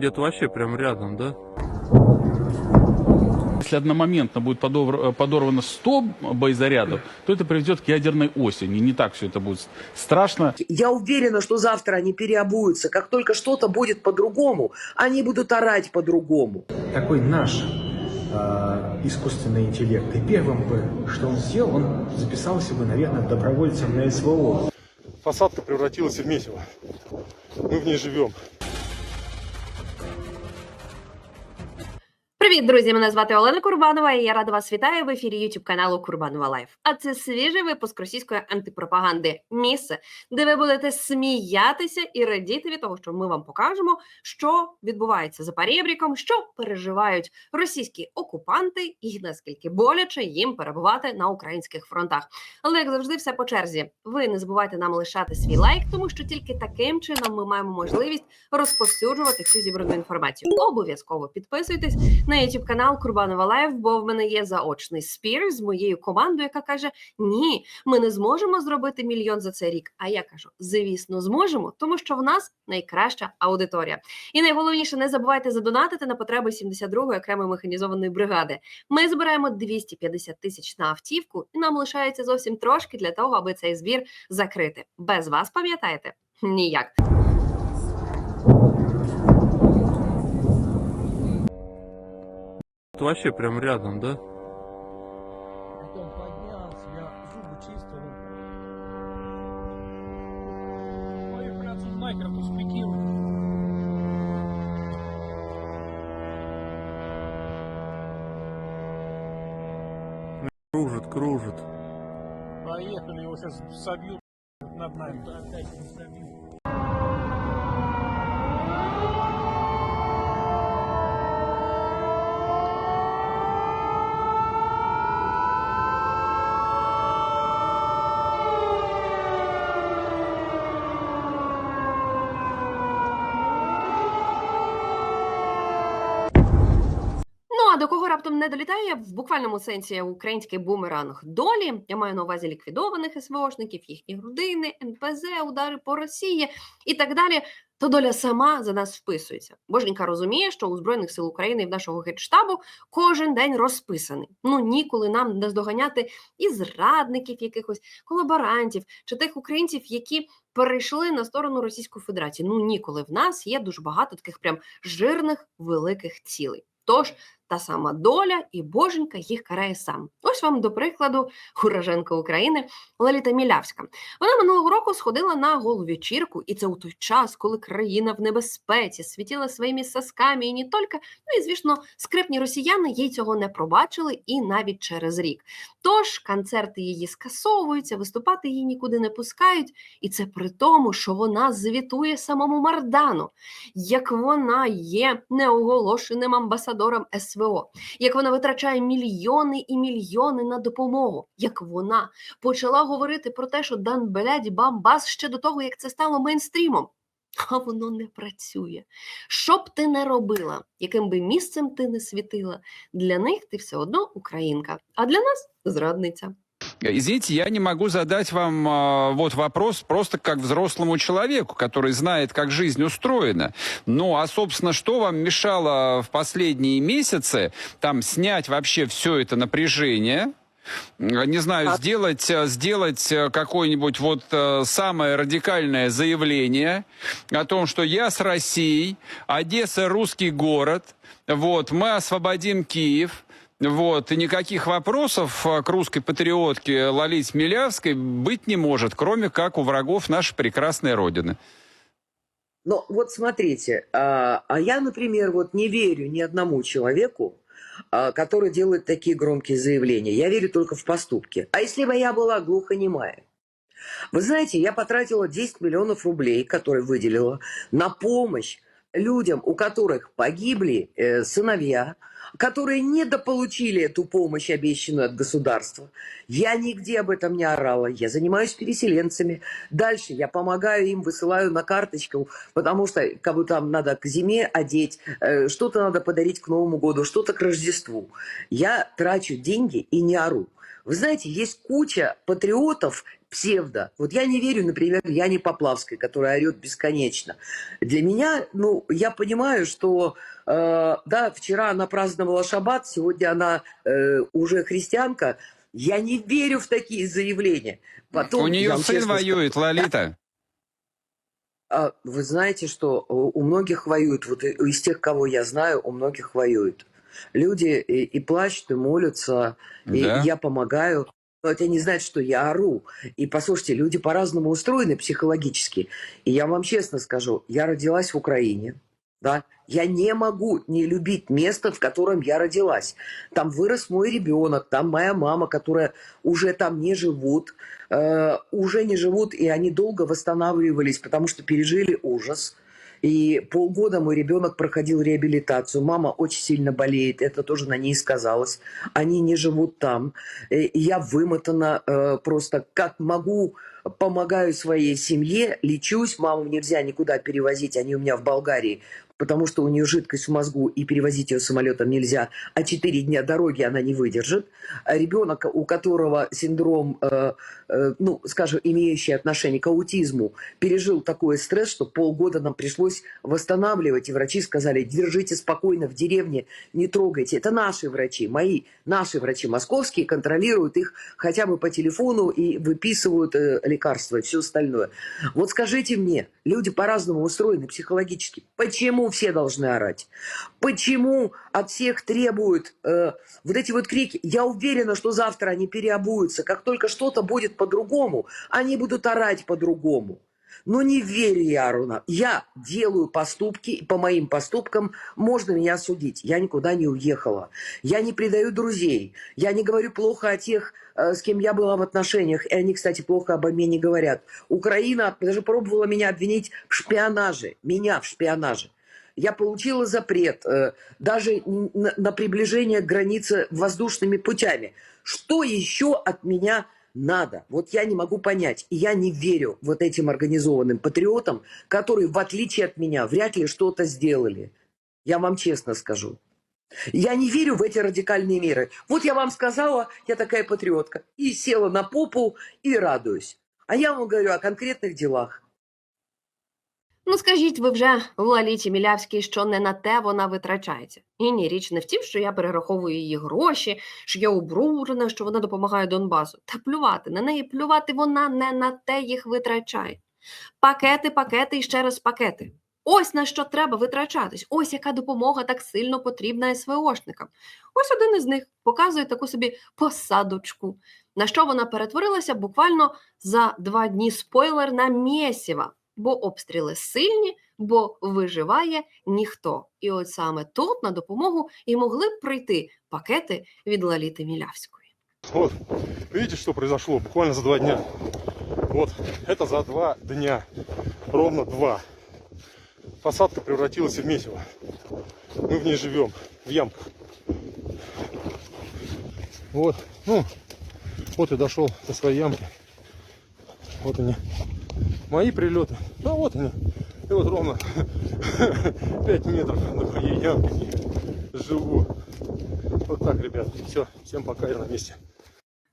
Где-то вообще прям рядом, да? Если одномоментно будет подор- подорвано 100 боезарядов, то это приведет к ядерной осени. Не так все это будет страшно. Я уверена, что завтра они переобуются. Как только что-то будет по-другому, они будут орать по-другому. такой наш э, искусственный интеллект. И первым бы, что он сделал, он записался бы, наверное, добровольцем на СВО. Посадка превратилась в месиво. Мы в ней живем. Привіт, друзі! Мене звати Олена Курбанова, і я рада вас вітаю в ефірі YouTube каналу Курбанова Лайф. А це свіжий випуск російської антипропаганди. Місце, де ви будете сміятися і радіти від того, що ми вам покажемо, що відбувається за перебріком, що переживають російські окупанти, і наскільки боляче їм перебувати на українських фронтах. Але як завжди, все по черзі. Ви не забувайте нам лишати свій лайк, тому що тільки таким чином ми маємо можливість розповсюджувати цю зібрану інформацію. Обов'язково підписуйтесь на YouTube канал Курбанова Лайв, бо в мене є заочний спір з моєю командою, яка каже: Ні, ми не зможемо зробити мільйон за цей рік. А я кажу: звісно, зможемо, тому що в нас найкраща аудиторія. І найголовніше, не забувайте задонатити на потреби 72-ї окремої механізованої бригади. Ми збираємо 250 тисяч на автівку, і нам лишається зовсім трошки для того, аби цей збір закрити. Без вас пам'ятаєте? Ніяк. Это вообще прям рядом, да? Потом поднялся, я зубы чистил. Поехали отсюда нахер, пусть пикируют. Кружит, кружит. Поехали, его сейчас собьют над нами. До кого раптом не долітає в буквальному сенсі український бумеранг долі. Я маю на увазі ліквідованих СВОшників, їхні родини, НПЗ, удари по Росії і так далі. То доля сама за нас вписується. Боженька розуміє, що у Збройних сил України і в нашого генштабу кожен день розписаний. Ну ніколи нам не здоганяти і зрадників, якихось колаборантів чи тих українців, які перейшли на сторону Російської Федерації. Ну ніколи в нас є дуже багато таких прям жирних великих цілей. Тож та сама доля і боженька їх карає сам. Ось вам до прикладу ураженка України Леліта Мілявська. Вона минулого року сходила на голу вечірку, і це у той час, коли країна в небезпеці світила своїми сосками і не тільки. Ну і звісно, скрипні росіяни їй цього не пробачили і навіть через рік. Тож концерти її скасовуються, виступати її нікуди не пускають, і це при тому, що вона звітує самому Мардану, як вона є неоголошеним амбасадором СВО, як вона витрачає мільйони і мільйони на допомогу, як вона почала говорити про те, що дан беляді бамбас ще до того, як це стало мейнстрімом. А воно не працює. Що б ти не робила, яким би місцем ти не світила, для них ти все одно українка, а для нас зрадниця. Извините, я не могу задать вам а, вот вопрос просто как взрослому человеку, который знает, как жизнь устроена. Ну, а, собственно, что вам мешало в последние месяцы там снять вообще все это напряжение? М, Не знаю, А- сделать, э, сделать э, какое-нибудь вот э, самое радикальное заявление о том, что я с Россией, Одесса русский город, вот, мы освободим Киев, вот, и никаких вопросов э, к русской патриотке Лолите Милявской быть не может, кроме как у врагов нашей прекрасной Родины. Но вот смотрите, а, а я, например, вот не верю ни одному человеку, а, который делает такие громкие заявления. Я верю только в поступки. А если бы я была глухонемая? Вы знаете, я потратила 10 миллионов рублей, которые выделила, на помощь людям, у которых погибли э, сыновья, которые недополучили эту помощь, обещанную от государства. Я нигде об этом не орала. Я занимаюсь переселенцами. Дальше я помогаю им, высылаю на карточку, потому что кого там надо к зиме одеть, э, что-то надо подарить к Новому году, что-то к Рождеству. Я трачу деньги и не ору. Вы знаете, есть куча патриотов, псевдо. Вот я не верю, например, Яне Поплавской, которая орет бесконечно. Для меня, ну, я понимаю, что, э, да, вчера она праздновала шаббат, сегодня она э, уже христианка. Я не верю в такие заявления. Потом, У нее сын честно скажу, воюет, Лолита. а, вы знаете, что у многих воюют, вот из тех, кого я знаю, у многих воюют. Люди и, и плачут, и молятся, и Да. я помогаю. Но это не значит, что я ору. И послушайте, люди по-разному устроены психологически. И я вам честно скажу, я родилась в Украине, да, я не могу не любить место, в котором я родилась. Там вырос мой ребенок, там моя мама, которая уже там не живут, э, уже не живут, и они долго восстанавливались, потому что пережили ужас. И полгода мой ребенок проходил реабилитацию. Мама очень сильно болеет, это тоже на ней сказалось. Они не живут там. Э, и Я вымотана э, просто как могу, помогаю своей семье, лечусь. Маму нельзя никуда перевозить, они у меня в Болгарии, потому что у нее жидкость в мозгу, и перевозить ее самолетом нельзя. А четыре дня дороги она не выдержит. А ребенок, у которого синдром, э, э, ну, скажем, имеющий отношение к аутизму, пережил такой стресс, что полгода нам пришлось восстанавливать. И врачи сказали, держите спокойно в деревне, не трогайте. Это наши врачи, мои, наши врачи московские, контролируют их хотя бы по телефону и выписывают э, лекарства и все остальное. Вот скажите мне, люди по-разному устроены психологически. Почему все должны орать? Почему от всех требуют э, вот эти вот крики? Я уверена, что завтра они переобуются. Как только что-то будет по-другому, они будут орать по-другому. Но не верю я, Аруна. Я делаю поступки, и по моим поступкам можно меня судить. Я никуда не уехала. Я не предаю друзей. Я не говорю плохо о тех, э, с кем я была в отношениях. И они, кстати, плохо обо мне не говорят. Украина даже пробовала меня обвинить в шпионаже. Меня в шпионаже. Я получила запрет э, даже на, приближение к границе воздушными путями. Что еще от меня надо? Вот я не могу понять. И я не верю вот этим организованным патриотам, которые, в отличие от меня, вряд ли что-то сделали. Я вам честно скажу. Я не верю в эти радикальные меры. Вот я вам сказала, я такая патриотка. И села на попу і радуюсь. А я вам говорю о конкретных делах. Ну, скажіть ви вже Лаліті Мілявській, що не на те вона витрачається. І ні, річ не в тім, що я перераховую її гроші, що я обружена, що вона допомагає Донбасу. Та плювати на неї, плювати вона не на те їх витрачає. Пакети, пакети і ще раз пакети. Ось на що треба витрачатись. Ось яка допомога так сильно потрібна СВОшникам. Ось один із них показує таку собі посадочку, на що вона перетворилася буквально за два дні спойлер на мєсіва бо обстріли сильні, бо виживає ніхто. І от саме тут на допомогу і могли б прийти пакети від Лаліти Мілявської. Вот, видите, что произошло буквально за два дня? Вот, это за два дня. Ровно два. Посадка превратилась в месиво. Мы в ней живем, в ямках. Вот, ну, вот и дошел до своей ямки. Вот они, мои прилеты. Ну вот они. И вот ровно 5 метров до моей ямки живу. Вот так, ребят. Все, всем пока, я на месте.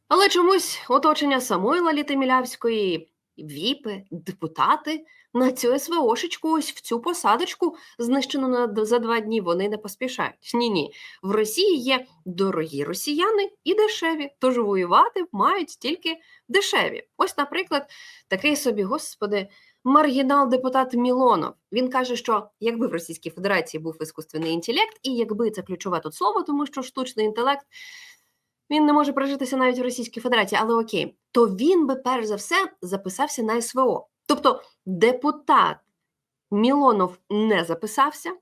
Але чомусь оточення самої Лаліти Мілявської, віпи, депутати на цю СВОшечку, ось в цю посадочку, знищену на за два дні, вони не поспішають. Ні, ні. В Росії є дорогі росіяни і дешеві, тож воювати мають тільки дешеві. Ось, наприклад, такий собі, господи, маргінал-депутат Мілонов. Він каже, що якби в Російській Федерації був іскусственний інтелект, і якби це ключове тут слово, тому що штучний інтелект він не може прижитися навіть в Російській Федерації, але окей, то він би перш за все записався на СВО. Тобто депутат Мілонов не записався,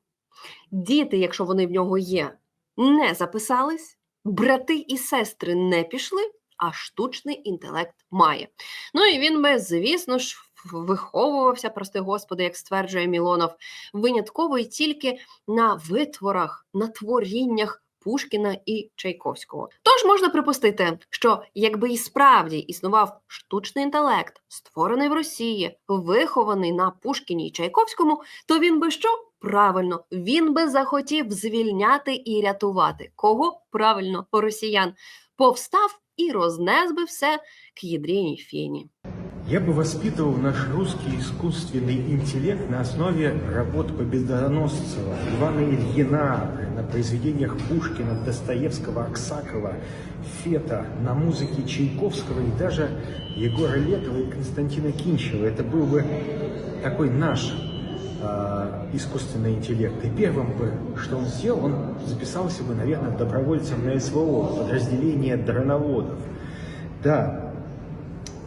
діти, якщо вони в нього є, не записались, брати і сестри не пішли, а штучний інтелект має. Ну і він би, звісно ж, виховувався, прости господи, як стверджує Мілонов, винятково і тільки на витворах, на творіннях Пушкіна і Чайковського. Тож можна припустити, що якби і справді існував штучний інтелект, створений в Росії, вихований на Пушкіні і Чайковському, то він би що? Правильно, він би захотів звільняти і рятувати. Кого? Правильно, росіян. Повстав і рознес би все к ядреній фені. Я бы воспитывал наш русский искусственный интеллект на основе работ Победоносцева, Ивана Ильина, на произведениях Пушкина, Достоевского, Аксакова, Фета, на музыке Чайковского и даже Егора Летова и Константина Кинчева. Это был бы такой наш а, искусственный интеллект. И первым бы, что он сделал, он записался бы, наверное, добровольцем на СВО, подразделение дроноводов. Да,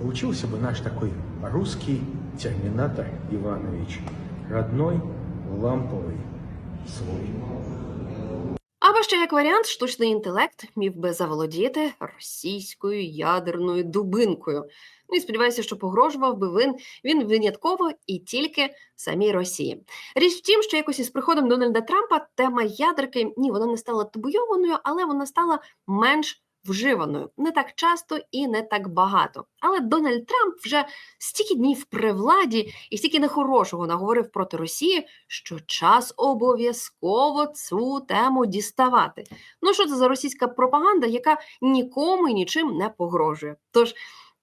Получился бы наш такой русский терминатор Иванович, родной, ламповый, свой. Або ще як варіант, штучний інтелект міг би заволодіти російською ядерною дубинкою. Ну і сподіваюся, що погрожував би він, він винятково і тільки самій Росії. Річ в тім, що якось із приходом Дональда Трампа тема ядерки ні, вона не стала табуйованою, але вона стала менш вживаною не так часто і не так багато. Але Дональд Трамп вже стільки днів при владі і стільки нехорошого наговорив проти Росії, що час обов'язково цю тему діставати. Ну що це за російська пропаганда, яка нікому і нічим не погрожує? Тож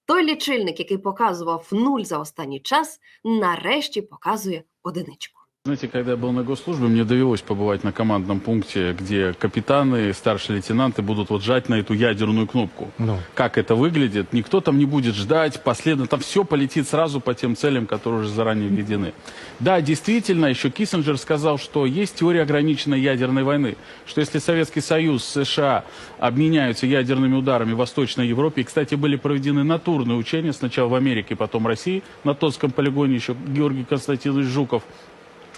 той лічильник, який показував нуль за останній час, нарешті показує одиничку. Знаете, когда я был на госслужбе, мне довелось побывать на командном пункте, где капитаны, старшие лейтенанты будут вот жать на эту ядерную кнопку. Ну, Как это выглядит, никто там не будет ждать, последовательно, там все полетит сразу по тем целям, которые уже заранее введены. Да, действительно, еще Киссинджер сказал, что есть теория ограниченной ядерной войны, что если Советский Союз, США обменяются ядерными ударами в Восточной Европе, и, кстати, были проведены натурные учения, сначала в Америке, потом в России, на Тотском полигоне еще Георгий Константинович Жуков,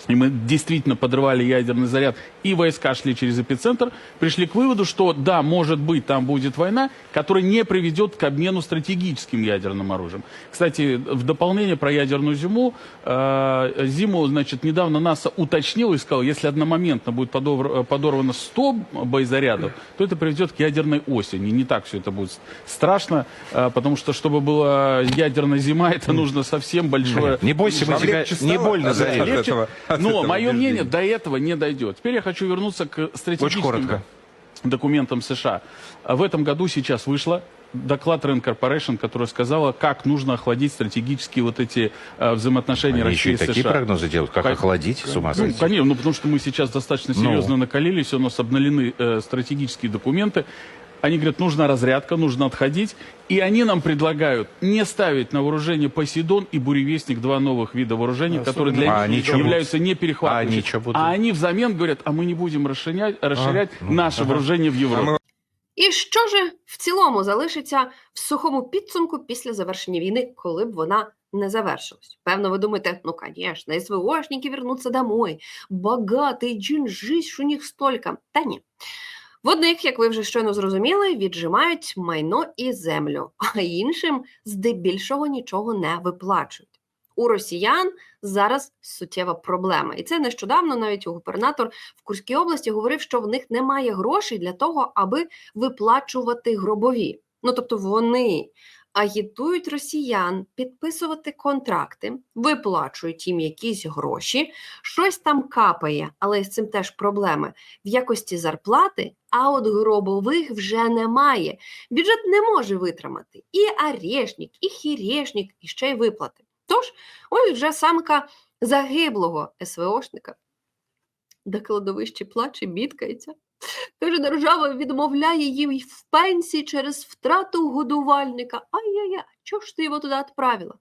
и мы действительно подрывали ядерный заряд, и войска шли через эпицентр, пришли к выводу, что да, может быть, там будет война, которая не приведет к обмену стратегическим ядерным оружием. Кстати, в дополнение про ядерную зиму, э, зиму, значит, недавно НАСА уточнил и сказал, если одномоментно будет подовр- подорвано 100 боезарядов, то это приведет к ядерной осени. Не так все это будет страшно, э, потому что, чтобы была ядерная зима, это нужно совсем большое... Не бойся, мы тебя не больно от Но мое мнение до этого не дойдет. Теперь я хочу вернуться к стратегическим коротко. документам США. В этом году сейчас вышла доклад Rand Corporation, которая сказала, как нужно охладить стратегические вот эти э, взаимоотношения Они России еще и и такие США. прогнозы делают, как Кон- охладить, с ума Ну, сойти. конечно, ну, потому что мы сейчас достаточно Ну. серьезно накалились, у нас обналены э, стратегические документы. Они говорят, нужна разрядка, нужно отходить. И они нам предлагают не ставить на вооружение Посейдон и Буревестник, два новых вида вооружений, которые для А они них чё будут? являются не А они перехватывающими. чё будут? А они взамен говорят, а мы не будем расширять, расширять ну, наше ага. вооружение в Европе. І що ж в цілому залишиться в сухому підсумку після завершення війни, коли б вона не завершилась? Певно, ви думаєте, ну, конечно, СВОшники вернуться домой, богатий джинжись у них столько. Та ні. В одних, як ви вже щойно зрозуміли, віджимають майно і землю, а іншим здебільшого нічого не виплачують. У росіян зараз суттєва проблема, і це нещодавно навіть губернатор в Курській області говорив, що в них немає грошей для того, аби виплачувати гробові. Ну тобто вони агітують росіян підписувати контракти, виплачують їм якісь гроші, щось там капає, але з цим теж проблеми в якості зарплати. А от гробових вже немає. Бюджет не може витримати і арешник, і хірешник, і ще й виплати. Тож, ось вже самка загиблого СВОшника до кладовищі плаче, бідкається. Каже, держава відмовляє їй в пенсії через втрату годувальника. Ай-яй-яй, чого ж ти його туди відправила?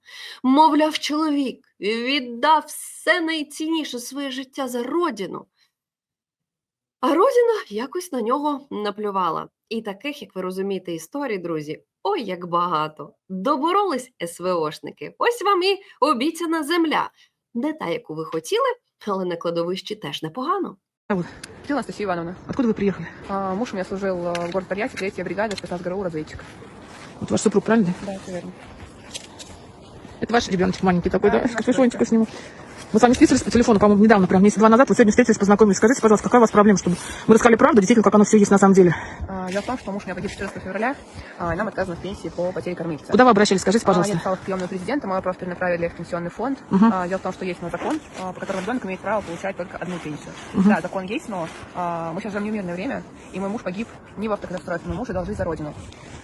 Мовляв, чоловік віддав все найцінніше своє життя за родину. А родина якось на нього наплювала. І таких, як ви розумієте, історій, друзі, ой, як багато. Доборолись СВОшники. Ось вам і обіцяна земля. Не та, яку ви хотіли, але на кладовищі теж непогано. Анастасия Ивановна. Откуда вы приехали? А, муж у меня служил э, в городе Тольятти, третья бригада, спецназгору разведчик. Вот ваш супруг, правильно? Да, это верно. Это ваш ребеночек маленький такой, да? Да, наш Капюшончик дочка. Мы с вами встретились по телефону, по-моему, недавно, прям месяца два назад. Вы сегодня встретились, познакомились. Скажите, пожалуйста, какая у вас проблема, чтобы мы рассказали правду, действительно, как оно все есть на самом деле? А, Дело в том, что муж у меня погиб 14 февраля, а, и нам отказано в пенсии по потере кормильца. Куда вы обращались, скажите, А, Я пожалуйста. написала в приемную президента, мой вопрос перенаправили в пенсионный фонд. Мгм. А, Дело в том, что есть нас закон, а, по которому ребенок имеет право получать только одну пенсию. Да, закон есть, но а, мы сейчас живем не в мирное время, и мой муж погиб не в автокатастрофе, мой муж отдал жизнь за родину.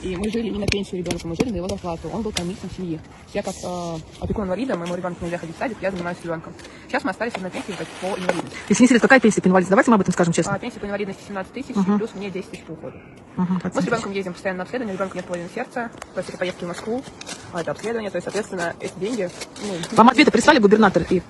И мы жили не на пенсию ребенка, мы жили на его зарплату. Он был кормильцем семьи. Я как э, опекун инвалидом, и мой ребенок нельзя ходить в садик, я занимаюсь ребенком. Сейчас мы остались на пенсии по инвалидности. Не секрет, какая пенсия по инвалидности? Давайте мы об этом скажем честно. А, пенсия по инвалидности 17 тысяч, Мгм. плюс мне 10 тысяч по уходу. Мгм, Мы с ребенком ездим постоянно на обследование, ребенку нет половины сердца, то есть это поездки в Москву, а это обследование, то есть, соответственно, эти деньги... Ну, Вам ответы прислали губернатор и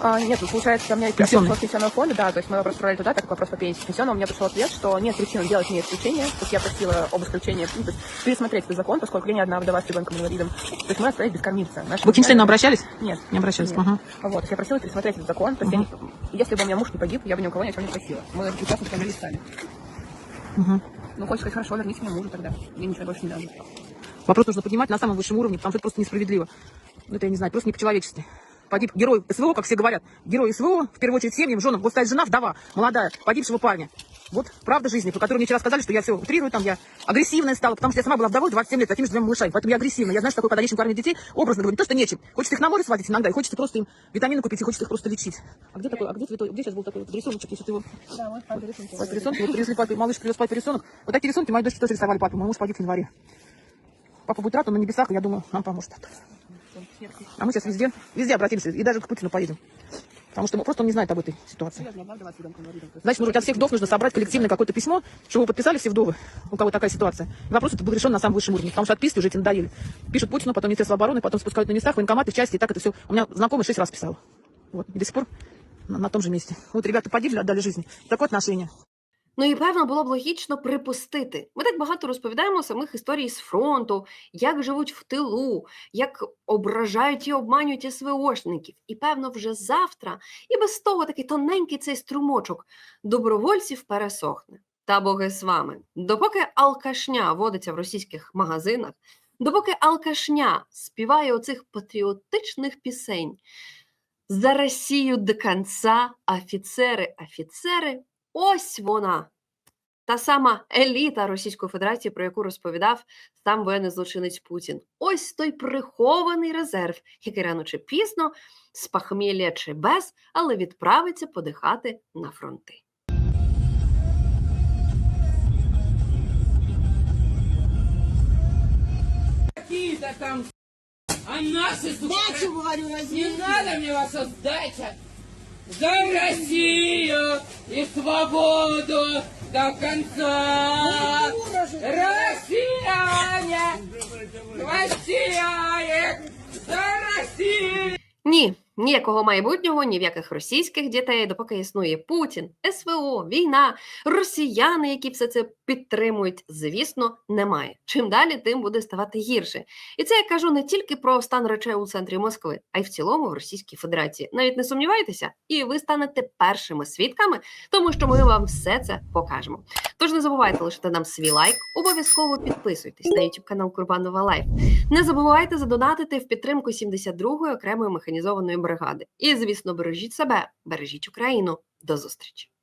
а, нет, ну, получается, у меня есть Пенсионный. вопрос пенсионного фонда, да, то есть мы вопрос отправили туда, так как вопрос по пенсии. Пенсионного у меня пришел ответ, что нет причин делать мне исключение, то есть я просила об исключении, ну, то есть пересмотреть этот закон, поскольку я не одна вдова с ребенком-инвалидом. То есть мы остались без кормильца. Наши вы к материальные- обращались? Нет. Не обращались. Нет. Ага. Вот, я просила пересмотреть этот закон, то есть я не- если бы у меня муж не погиб, я бы ни у кого ни о чем не просила. Мы участники не стали. Мгм. Ну, хочешь сказать, хорошо, верните мне мужа тогда. Мне ничего больше не надо. Вопрос нужно поднимать на самом высшем уровне, потому что это просто несправедливо. Ну, это я не знаю, просто не по-человечески. Погиб герой СВО, как все говорят. Герой СВО, в первую очередь, семьям, женам. Вот стоит жена, вдова, молодая, погибшего парня. Вот правда жизни, по которой мне вчера сказали, что я все утрирую, там я агрессивная стала, потому что я сама была вдовой 27 лет, такими же двумя малышами, поэтому я агрессивная. Я знаю, что такое, когда кормить детей, образно говорю, не то, что нечем. Хочется их на море сводить иногда, и хочется просто им витамины купить, и хочется их просто лечить. А где такой, а где цветой, где сейчас был такой вот рисуночек, если ты его... Да, мой папа рисунки. Папе рисунки, вот папе, малыш привез папе рисунок. Вот такие рисунки моей дочке тоже рисовали папе, мой муж погиб в январе. Папа будет рад, он на небесах, и я думаю, нам поможет. А мы сейчас везде, везде обратимся, и даже к Путину поедем. Потому что просто он не знает об этой ситуации. Значит, может от всех вдов нужно собрать коллективное какое-то письмо, чтобы его подписали все вдовы, у кого такая ситуация. И вопрос этот был решен на самом высшем уровне, потому что отписки уже эти надоели. Пишут Путину, потом Министерство обороны, потом спускают на местах, военкоматы, в части, и так это все. У меня знакомый шесть раз писал. Вот, и до сих пор на, на том же месте. Вот ребята погибли, отдали жизни. Такое отношение. Ну і певно було б логічно припустити. Ми так багато розповідаємо самих історій з фронту, як живуть в тилу, як ображають і обманюють СВОшників. І певно, вже завтра, і без того такий тоненький цей струмочок добровольців пересохне. Та боги з вами. Допоки алкашня водиться в російських магазинах, допоки алкашня співає оцих патріотичних пісень за Росію до конца, офіцери, офіцери, ось вона. Та сама еліта Російської Федерації, про яку розповідав сам воєнний злочинець Путін. Ось той прихований резерв, який рано чи пізно, з похмілля чи без, але відправиться подихати на фронти. какие-то там, а наши, сука, не надо мне ваша сдача. За Россию и свободу до конца. Россияне, россияне, за Россию. Ні, ніякого майбутнього, ні в яких російських дітей, допоки існує Путін, СВО, війна, росіяни, які все це підтримують, звісно, немає. Чим далі, тим буде ставати гірше. І це я кажу не тільки про стан речей у центрі Москви, а й в цілому в Російській Федерації. Навіть не сумнівайтеся, і ви станете першими свідками, тому що ми вам все це покажемо. Тож не забувайте лишити нам свій лайк, обов'язково підписуйтесь на YouTube канал Курбанова Лайф. Не забувайте задонатити в підтримку 72-ї окремої механізованої бригади. І, звісно, бережіть себе, бережіть Україну. До зустрічі!